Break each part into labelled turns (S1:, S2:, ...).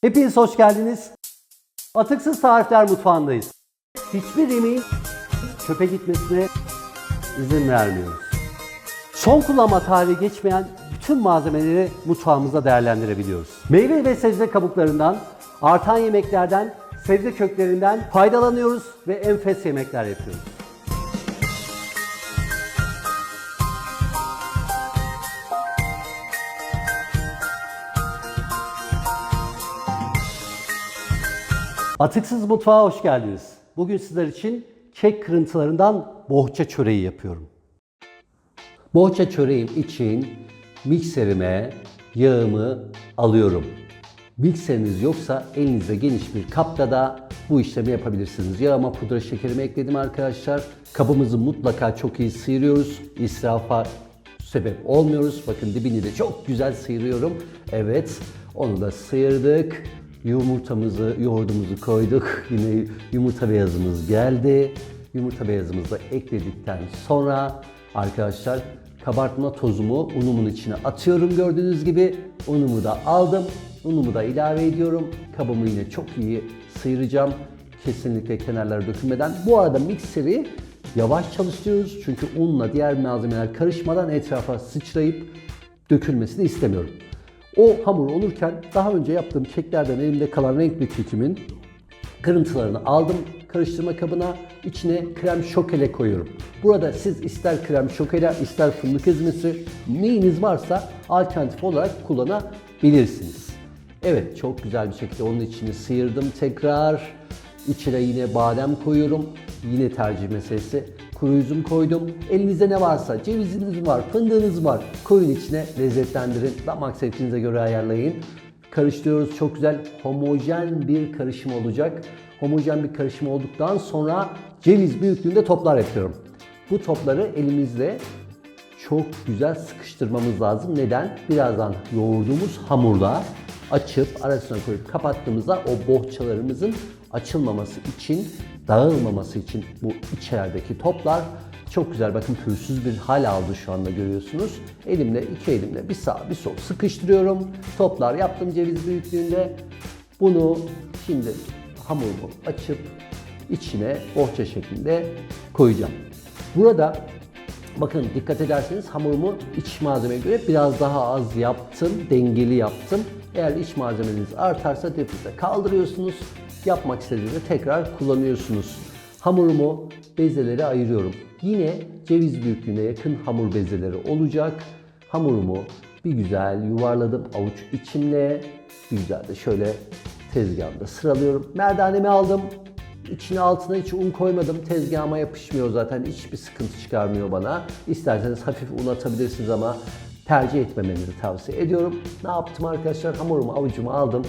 S1: Hepiniz hoş geldiniz. Atıksız Tarifler Mutfağı'ndayız. Hiçbir yemeğin çöpe gitmesine izin vermiyoruz. Son kullanma tarihi geçmeyen bütün malzemeleri mutfağımızda değerlendirebiliyoruz. Meyve ve sebze kabuklarından, artan yemeklerden, sebze köklerinden faydalanıyoruz ve enfes yemekler yapıyoruz. Atıksız mutfağa hoş geldiniz. Bugün sizler için kek kırıntılarından bohça çöreği yapıyorum. Bohça çöreğim için mikserime yağımı alıyorum. Mikseriniz yoksa elinizde geniş bir kapta da bu işlemi yapabilirsiniz. Yağıma pudra şekerimi ekledim arkadaşlar. Kabımızı mutlaka çok iyi sıyırıyoruz. İsrafa sebep olmuyoruz. Bakın dibini de çok güzel sıyırıyorum. Evet onu da sıyırdık. Yumurtamızı, yoğurdumuzu koyduk. Yine yumurta beyazımız geldi. Yumurta beyazımızı da ekledikten sonra arkadaşlar kabartma tozumu unumun içine atıyorum gördüğünüz gibi. Unumu da aldım. Unumu da ilave ediyorum. Kabımı yine çok iyi sıyıracağım. Kesinlikle kenarlara dökülmeden. Bu arada mikseri yavaş çalıştırıyoruz. Çünkü unla diğer malzemeler karışmadan etrafa sıçrayıp dökülmesini istemiyorum. O hamur olurken daha önce yaptığım keklerden elimde kalan renkli kekimin kırıntılarını aldım karıştırma kabına. içine krem şokele koyuyorum. Burada siz ister krem şokele ister fındık ezmesi neyiniz varsa alternatif olarak kullanabilirsiniz. Evet çok güzel bir şekilde onun içini sıyırdım tekrar. İçine yine badem koyuyorum. Yine tercih meselesi. Kuru üzüm koydum. Elinizde ne varsa, ceviziniz var, fındığınız var. Koyun içine lezzetlendirin. Damak zevkinize göre ayarlayın. Karıştırıyoruz. Çok güzel homojen bir karışım olacak. Homojen bir karışım olduktan sonra ceviz büyüklüğünde toplar yapıyorum. Bu topları elimizle çok güzel sıkıştırmamız lazım. Neden? Birazdan yoğurduğumuz hamurla açıp arasına koyup kapattığımızda o bohçalarımızın açılmaması için, dağılmaması için bu içerideki toplar çok güzel bakın pürüzsüz bir hal aldı şu anda görüyorsunuz. Elimle iki elimle bir sağ bir sol sıkıştırıyorum. Toplar yaptım ceviz büyüklüğünde. Bunu şimdi hamurumu açıp içine bohça şeklinde koyacağım. Burada Bakın dikkat ederseniz hamurumu iç malzemeye göre biraz daha az yaptım, dengeli yaptım. Eğer iç malzemeniz artarsa deprize kaldırıyorsunuz. Yapmak istediğinizde tekrar kullanıyorsunuz. Hamurumu bezelere ayırıyorum. Yine ceviz büyüklüğüne yakın hamur bezeleri olacak. Hamurumu bir güzel yuvarladım avuç içimle. Bir güzel de şöyle tezgahımda sıralıyorum. Merdanemi aldım. İçine altına hiç un koymadım. Tezgahıma yapışmıyor zaten. Hiçbir sıkıntı çıkarmıyor bana. İsterseniz hafif un atabilirsiniz ama tercih etmemenizi tavsiye ediyorum. Ne yaptım arkadaşlar? Hamurumu avucuma aldım.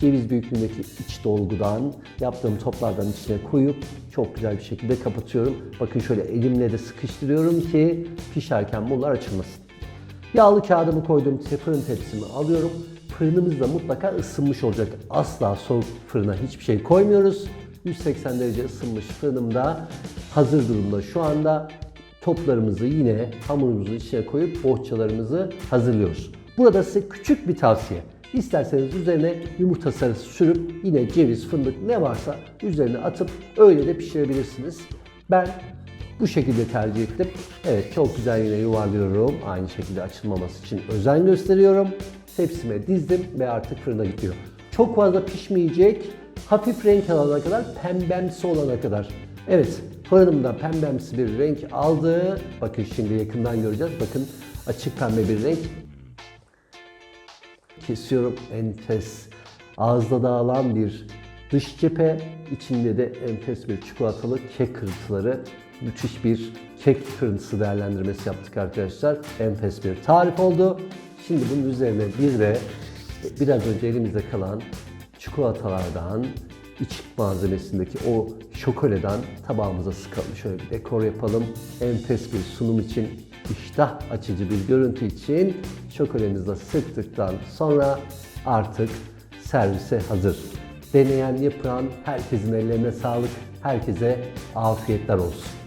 S1: Ceviz büyüklüğündeki iç dolgudan yaptığım toplardan içine koyup çok güzel bir şekilde kapatıyorum. Bakın şöyle elimle de sıkıştırıyorum ki pişerken bunlar açılmasın. Yağlı kağıdımı koydum, fırın tepsimi alıyorum. Fırınımız da mutlaka ısınmış olacak. Asla soğuk fırına hiçbir şey koymuyoruz. 180 derece ısınmış fırınımda hazır durumda şu anda. Toplarımızı yine hamurumuzun içine koyup bohçalarımızı hazırlıyoruz. Burada size küçük bir tavsiye. İsterseniz üzerine yumurta sarısı sürüp yine ceviz, fındık ne varsa üzerine atıp öyle de pişirebilirsiniz. Ben bu şekilde tercih ettim. Evet çok güzel yine yuvarlıyorum. Aynı şekilde açılmaması için özen gösteriyorum. Tepsime dizdim ve artık fırına gidiyor. Çok fazla pişmeyecek. Hafif renk alana kadar, pembemsi olana kadar. Evet, fırınımda pembemsi bir renk aldı. Bakın şimdi yakından göreceğiz. Bakın açık pembe bir renk. Kesiyorum enfes. Ağızda dağılan bir dış cephe, içinde de enfes bir çikolatalı kek kırıntıları. Müthiş bir kek kırıntısı değerlendirmesi yaptık arkadaşlar. Enfes bir tarif oldu. Şimdi bunun üzerine bir de biraz önce elimizde kalan çikolatalardan, iç malzemesindeki o şokoleden tabağımıza sıkalım. Şöyle bir dekor yapalım. Enfes bir sunum için, iştah açıcı bir görüntü için şokolamızı sıktıktan sonra artık servise hazır. Deneyen, yapan herkesin ellerine sağlık. Herkese afiyetler olsun.